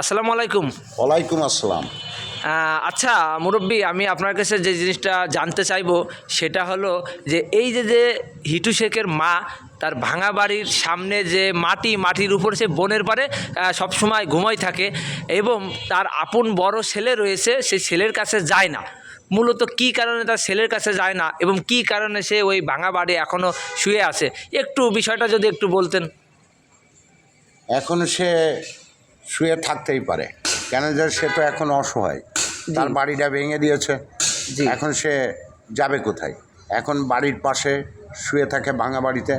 আসসালামু আলাইকুম। ওয়ালাইকুম আসসালাম। আচ্ছা মুরব্বী আমি আপনার কাছে যে জিনিসটা জানতে চাইব সেটা হলো যে এই যে যে হিটু শেখের মা তার ভাঙা বাড়ির সামনে যে মাটি মাটির উপর সে বনের পারে সবসময় ঘুমাই থাকে এবং তার আপন বড় ছেলে রয়েছে সেই ছেলের কাছে যায় না। মূলত কি কারণে তার ছেলের কাছে যায় না এবং কি কারণে সে ওই ভাঙা বাড়ি এখনও শুয়ে আছে? একটু বিষয়টা যদি একটু বলতেন। এখন সে শুয়ে থাকতেই পারে। কেন যে সে তো এখন অসহায়। তার বাড়িটা ভেঙে দিয়েছে। এখন সে যাবে কোথায়? এখন বাড়ির পাশে শুয়ে থাকে ভাঙা বাড়িতে।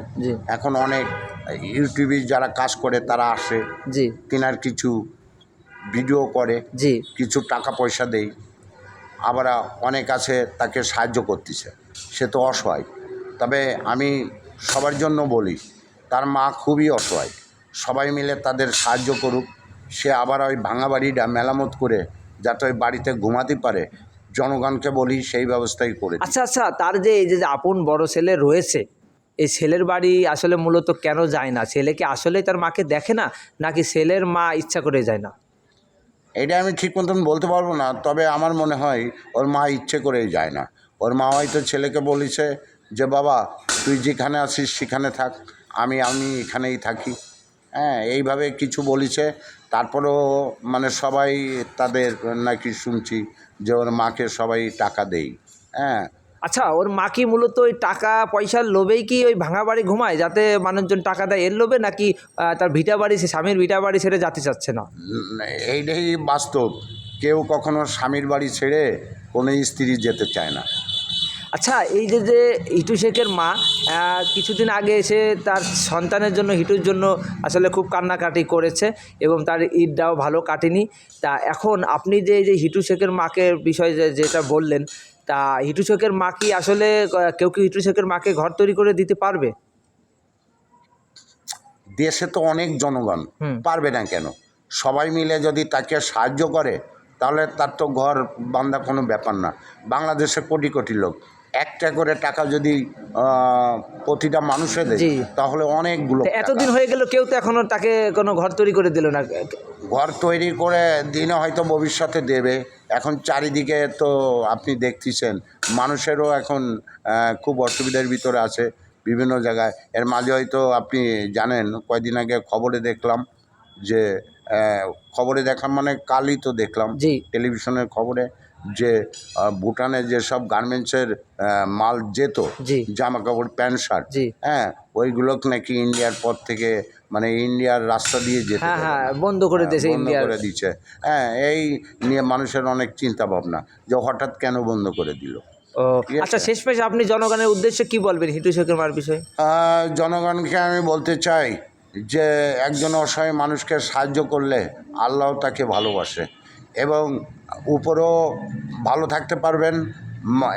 এখন অনেক ইউটিউবে যারা কাজ করে তারা আসে। জি। তিনার কিছু ভিডিও করে। জি। কিছু টাকা পয়সা দেই। আবার অনেক আছে তাকে সাহায্য করতেছে। সে তো অসহায়। তবে আমি সবার জন্য বলি তার মা খুবই অসহায়। সবাই মিলে তাদের সাহায্য করুক। সে আবার ওই ভাঙা বাড়িটা মেরামত করে যাতে ওই বাড়িতে ঘুমাতে পারে। জনগণকে বলি সেই ব্যবস্থাই করে আচ্ছা আচ্ছা তার যে এই যে আপন বড় ছেলে রয়েছে এই ছেলের বাড়ি আসলে মূলত কেন যায় না? ছেলেকে আসলেই তার মাকে দেখে না নাকি ছেলের মা ইচ্ছা করে যায় না? এটা আমি ঠিক মতন বলতে পারব না তবে আমার মনে হয় ওর মা ইচ্ছে করেই যায় না। ওর মা হয়তো ছেলেকে বলেছে যে বাবা তুই যেখানে আছিস সেখানে থাক আমি আমি এখানেই থাকি। হ্যাঁ এইভাবে কিছু বলেছে। তারপরেও মানে সবাই তাদের নাকি শুনছি যে ওর মাকে সবাই টাকা দেই। হ্যাঁ। আচ্ছা ওর মা কি মূলত ওই টাকা পয়সার লোভেই কি ওই ভাঙা বাড়ি ঘুমায় যাতে মানুষজন টাকা দেয়? এর লোভে নাকি তার ভিটা বাড়ি সে স্বামীর ভিটা বাড়ি ছেড়ে যেতে চাচ্ছে না? এইটাই বাস্তব। কেউ কখনো স্বামীর বাড়ি ছেড়ে কোনো স্ত্রী যেতে চায় না। আচ্ছা এই যে যে হিটু শেখের মা কিছুদিন আগে এসে তার সন্তানের জন্য হিটুর জন্য আসলে খুব কান্নাকাটি করেছে এবং তার ঈদটাও ভালো কাটেনি। তা এখন আপনি যে এই যে হিটু শেখের মাকে বিষয়ে যেটা বললেন তা হিটু শেখের মা কি আসলে কেউ কি হিটু শেখের মাকে ঘর তৈরি করে দিতে পারবে? দেশে তো অনেক জনগণ পারবে না কেন? সবাই মিলে যদি তাকে সাহায্য করে তাহলে তার তো ঘর বান্ধা কোনো ব্যাপার না। বাংলাদেশে কোটি কোটি লোক। একটা করে টাকা যদি প্রতিটা মানুষে দেয়। তাহলে অনেকগুলো এতদিন হয়ে গেল কেউ তো এখনও তাকে কোনো ঘর তৈরি করে দিল না। ঘর তৈরি করে দিনে হয়তো ভবিষ্যতে দেবে। এখন চারিদিকে তো আপনি দেখতেছেন মানুষেরও এখন খুব অসুবিধার ভিতরে আছে বিভিন্ন জায়গায়। এর মাঝে হয়তো আপনি জানেন কয়দিন আগে খবরে দেখলাম যে খবরে দেখলাম মানে কালই তো দেখলাম টেলিভিশনের খবরে। যে ভুটানে যেসব গার্মেন্টসের মাল যেত। জামা কাপড় প্যান্ট শার্ট। হ্যাঁ ওইগুলো নাকি ইন্ডিয়ার পর থেকে মানে ইন্ডিয়ার রাস্তা দিয়ে যেতে হ্যাঁ হ্যাঁ। বন্ধ করে দিয়েছে হ্যাঁ, বন্ধ ইন্ডিয়ার করে দিচ্ছে হ্যাঁ এই নিয়ে মানুষের অনেক চিন্তা ভাবনা যে হঠাৎ কেন বন্ধ করে দিল ও আচ্ছা শেষ পেশ আপনি জনগণের উদ্দেশ্যে কি বলবেন হিটু শেখের মার বিষয়ে জনগণকে আমি বলতে চাই যে একজন অসহায় মানুষকে সাহায্য করলে আল্লাহ তাকে ভালোবাসে এবং উপরেও ভালো থাকতে পারবেন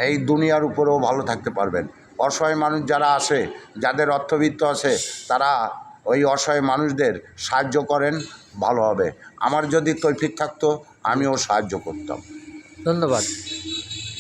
এই দুনিয়ার উপরেও ভালো থাকতে পারবেন। অসহায় মানুষ যারা আসে, যাদের অর্থবিত্ত আছে, তারা ওই অসহায় মানুষদের সাহায্য করেন, ভালো হবে। আমার যদি তৈফিক থাকতো, আমিও সাহায্য করতাম। ধন্যবাদ।